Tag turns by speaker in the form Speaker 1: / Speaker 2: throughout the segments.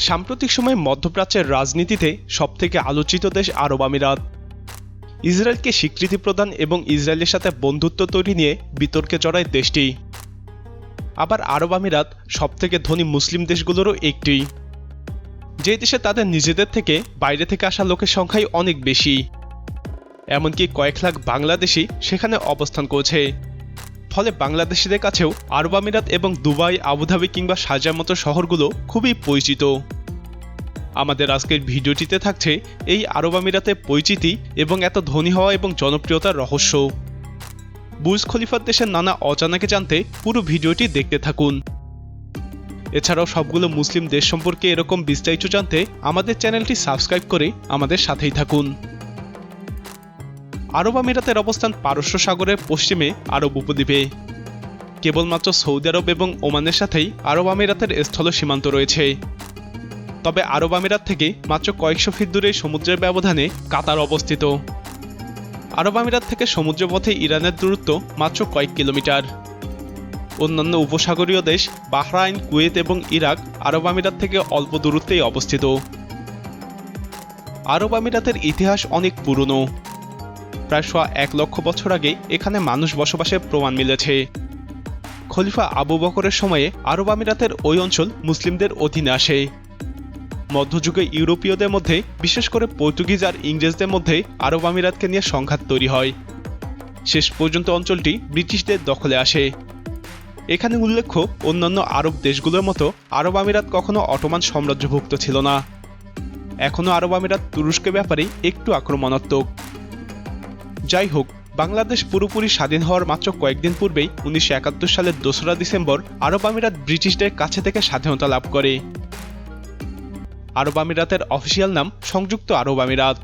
Speaker 1: সাম্প্রতিক সময়ে মধ্যপ্রাচ্যের রাজনীতিতে সবথেকে আলোচিত দেশ আরব আমিরাত। ইসরায়েলকে স্বীকৃতি প্রদান এবং ইসরায়েলের সাথে বন্ধুত্ব তৈরি নিয়ে বিতর্কে জড়ায় দেশটি। আবার আরব আমিরাত সবথেকে ধনী মুসলিম দেশগুলোরও একটি। যে দেশে তাদের নিজেদের থেকে বাইরে থেকে আসা লোকের সংখ্যাই অনেক বেশি। এমনকি কয়েক লাখ বাংলাদেশি সেখানে অবস্থান করছে। ফলে বাংলাদেশিদের কাছেও আরব আমিরাত এবং দুবাই, আবুধাবি কিংবা সাজার মতো শহরগুলো খুবই পরিচিত। আমাদের আজকের ভিডিওটিতে থাকছে এই আরব আমিরাতের পরিচিতি এবং এত ধনী হওয়া এবং জনপ্রিয়তার রহস্য। বুর্জ খলিফার দেশের নানা অজানাকে জানতে পুরো ভিডিওটি দেখতে থাকুন। এছাড়াও সবগুলো মুসলিম দেশ সম্পর্কে এরকম বিস্তারিত জানতে আমাদের চ্যানেলটি সাবস্ক্রাইব করে আমাদের সাথেই থাকুন। আরব আমিরাতের অবস্থান পারস্য সাগরের পশ্চিমে আরব উপদ্বীপে। কেবলমাত্র সৌদি আরব এবং ওমানের সাথেই আরব আমিরাতের স্থল সীমান্ত রয়েছে। তবে আরব আমিরাত থেকে মাত্র কয়েকশো ফিট দূরে সমুদ্রের ব্যবধানে কাতার অবস্থিত। আরব আমিরাত থেকে সমুদ্রপথে ইরানের দূরত্ব মাত্র কয়েক কিলোমিটার। অন্যান্য উপসাগরীয় দেশ বাহরাইন, কুয়েত এবং ইরাক আরব আমিরাত থেকে অল্প দূরত্বেই অবস্থিত। আরব আমিরাতের ইতিহাস অনেক পুরনো। প্রায় সোয়া এক লক্ষ বছর আগে এখানে মানুষ বসবাসের প্রমাণ মিলেছে। খলিফা আবু বকরের সময়ে আরব আমিরাতের ওই অঞ্চল মুসলিমদের অধীনে আসে। মধ্যযুগে ইউরোপীয়দের মধ্যে, বিশেষ করে পর্তুগিজ আর ইংরেজদের মধ্যে আরব আমিরাতকে নিয়ে সংঘাত তৈরি হয়। শেষ পর্যন্ত অঞ্চলটি ব্রিটিশদের দখলে আসে। এখানে উল্লেখ্য, অন্যান্য আরব দেশগুলোর মতো আরব আমিরাত কখনো অটোমান সাম্রাজ্যভুক্ত ছিল না। এখনও আরব আমিরাত তুরস্কের ব্যাপারে একটু আক্রমণাত্মক। যাই হোক, বাংলাদেশ পুরোপুরি স্বাধীন হওয়ার মাত্র কয়েকদিন পূর্বেই উনিশশো একাত্তর সালের দোসরা ডিসেম্বর আরব আমিরাত ব্রিটিশদের কাছে থেকে স্বাধীনতা লাভ করে। আরব আমিরাতের অফিসিয়াল নাম সংযুক্ত আরব আমিরাত।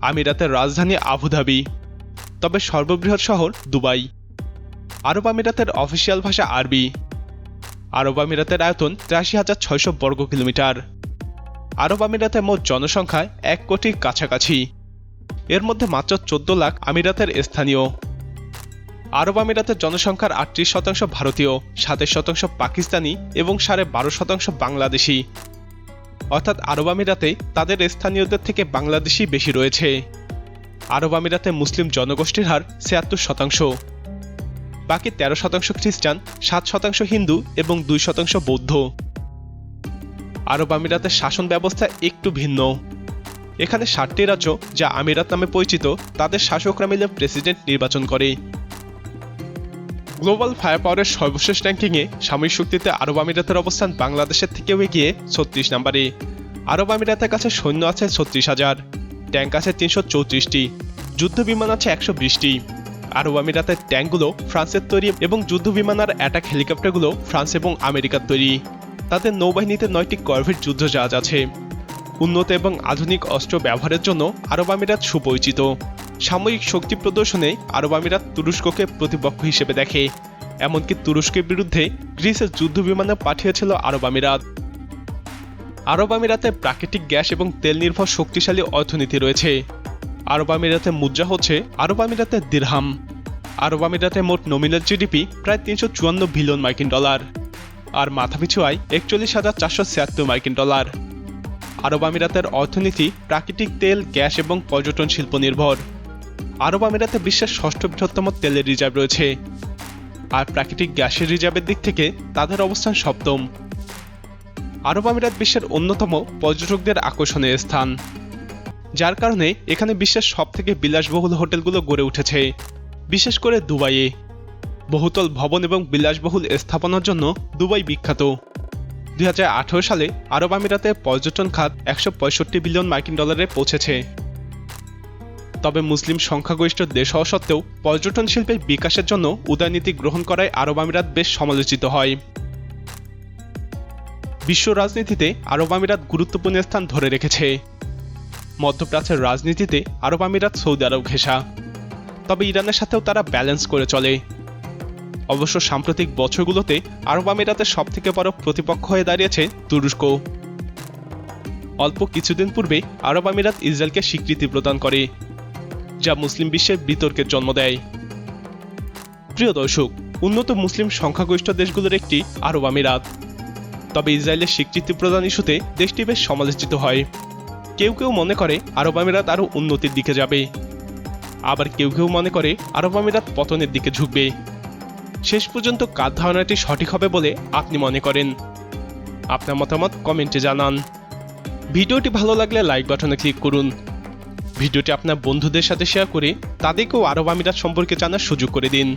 Speaker 1: আমিরাতের রাজধানী আবুধাবি। তবে সর্ববৃহৎ শহর দুবাই। আরব আমিরাতের অফিসিয়াল ভাষা আরবি। আরব আমিরাতের আয়তন তিরাশি হাজার ছয়শো বর্গ কিলোমিটার। আরব আমিরাতের মোট জনসংখ্যা এক কোটির কাছাকাছি। এর মধ্যে মাত্র চোদ্দ লাখ আমিরাতের স্থানীয়। আরব আমিরাতের জনসংখ্যার আটত্রিশ শতাংশ ভারতীয়, সাতাশ শতাংশ পাকিস্তানি এবং সাড়ে বারো শতাংশ বাংলাদেশি। অর্থাৎ আরব আমিরাতে তাদের স্থানীয়দের থেকে বাংলাদেশি বেশি রয়েছে। আরব আমিরাতে মুসলিম জনগোষ্ঠীর হার ছিয়াত্তর শতাংশ। বাকি তেরো শতাংশ খ্রিস্টান, সাত শতাংশ হিন্দু এবং দুই শতাংশ বৌদ্ধ। আরব আমিরাতের শাসন ব্যবস্থা একটু ভিন্ন। এখানে ষাটটি রাজ্য যা আমিরাত নামে পরিচিত, তাদের শাসকরা মিলে প্রেসিডেন্ট নির্বাচন করে। গ্লোবাল ফায়ার পাওয়ারের সর্বশেষ র্যাঙ্কিংয়ে সামরিক শক্তিতে আরব আমিরাতের অবস্থান বাংলাদেশের থেকেও এগিয়ে ছত্রিশ নম্বরে। আরব আমিরাতের কাছে সৈন্য আছে ছত্রিশ হাজার, ট্যাঙ্ক আছে তিনশো চৌত্রিশটি, যুদ্ধ বিমান আছে একশো বিশটি। আরব আমিরাতের ট্যাঙ্কগুলো ফ্রান্সের তৈরি এবং যুদ্ধ বিমান আর অ্যাটাক হেলিকপ্টারগুলো ফ্রান্স এবং আমেরিকার তৈরি। তাদের নৌবাহিনীতে নয়টি করভেট যুদ্ধজাহাজ আছে। উন্নত এবং আধুনিক অস্ত্র ব্যবহারের জন্য আরব আমিরাত সুপরিচিত। সাময়িক শক্তি প্রদর্শনে আরব আমিরাত তুরস্ককে প্রতিপক্ষ হিসেবে দেখে, এমনকি তুরস্কের বিরুদ্ধে গ্রিসের যুদ্ধ বিমানে পাঠিয়েছিল আরব আমিরাত। আরব আমিরাতে প্রাকৃতিক গ্যাস এবং তেল নির্ভর শক্তিশালী অর্থনীতি রয়েছে। আরব আমিরাতে মুদ্রা হচ্ছে আরব আমিরাতের দিরহাম। আরব আমিরাতে মোট নমিনাল জিডিপি প্রায় তিনশো চুয়ান্ন বিলিয়ন মার্কিন ডলার। আর মাথাপিছু আয় একচল্লিশ হাজার চারশো ছিয়াত্তর মার্কিন ডলার। আরব আমিরাতের অর্থনীতি, প্রাকৃতিক তেল, গ্যাস এবং পর্যটন শিল্প নির্ভর। আরব আমিরাতে বিশ্বের ষষ্ঠ বৃহত্তম তেলের রিজার্ভ রয়েছে। আর প্রাকৃতিক গ্যাসের রিজার্ভের দিক থেকে তাদের অবস্থান সপ্তম। আরব আমিরাত বিশ্বের অন্যতম পর্যটকদের আকর্ষণের স্থান। যার কারণে এখানে বিশ্বের সব থেকে বিলাসবহুল হোটেলগুলো গড়ে উঠেছে, বিশেষ করে দুবাইয়ে। বহুতল ভবন এবং বিলাসবহুল স্থাপনার জন্য দুবাই বিখ্যাত। দুই হাজার আঠেরো সালে আরব আমিরাতে পর্যটন খাত একশো পঁয়ষট্টি বিলিয়ন মার্কিন ডলারে পৌঁছেছে। তবে মুসলিম সংখ্যাগরিষ্ঠ দেশ হওয়া সত্ত্বেও পর্যটন শিল্পের বিকাশের জন্য উদয়নীতি গ্রহণ করায় আরব আমিরাত বেশ সমালোচিত হয়। বিশ্ব রাজনীতিতে আরব আমিরাত গুরুত্বপূর্ণ স্থান ধরে রেখেছে। মধ্যপ্রাচ্যের রাজনীতিতে আরব আমিরাত সৌদি আরব ঘেঁষা। তবে ইরানের সাথেও তারা ব্যালেন্স করে চলে। অবশ্য সাম্প্রতিক বছরগুলোতে আরব আমিরাতের সবথেকে বড় প্রতিপক্ষ হয়ে দাঁড়িয়েছে তুরস্ক। অল্প কিছুদিন পূর্বে আরব আমিরাত ইসরায়েলকে স্বীকৃতি প্রদান করে, যা মুসলিম বিশ্বের বিতর্কের জন্ম দেয়। প্রিয় দর্শক, উন্নত মুসলিম সংখ্যাগরিষ্ঠ দেশগুলোর একটি আরব আমিরাত। তবে ইসরায়েলের স্বীকৃতি প্রদান ইস্যুতে দেশটি বেশ সমালোচিত হয়। কেউ কেউ মনে করে আরব আমিরাত আরও উন্নতির দিকে যাবে। আবার কেউ কেউ মনে করে আরব আমিরাত পতনের দিকে ঝুঁকবে। শেষ পর্যন্ত কার ধারণাটি সঠিক হবে বলে আপনি মনে করেন? আপনার মতামত কমেন্টে জানান। ভিডিওটি ভালো লাগলে লাইক বাটনে ক্লিক করুন। ভিডিওটি আপনার বন্ধুদের সাথে শেয়ার করে তাদেরকেও আরব আমিরাত সম্পর্কে জানার সুযোগ করে দিন।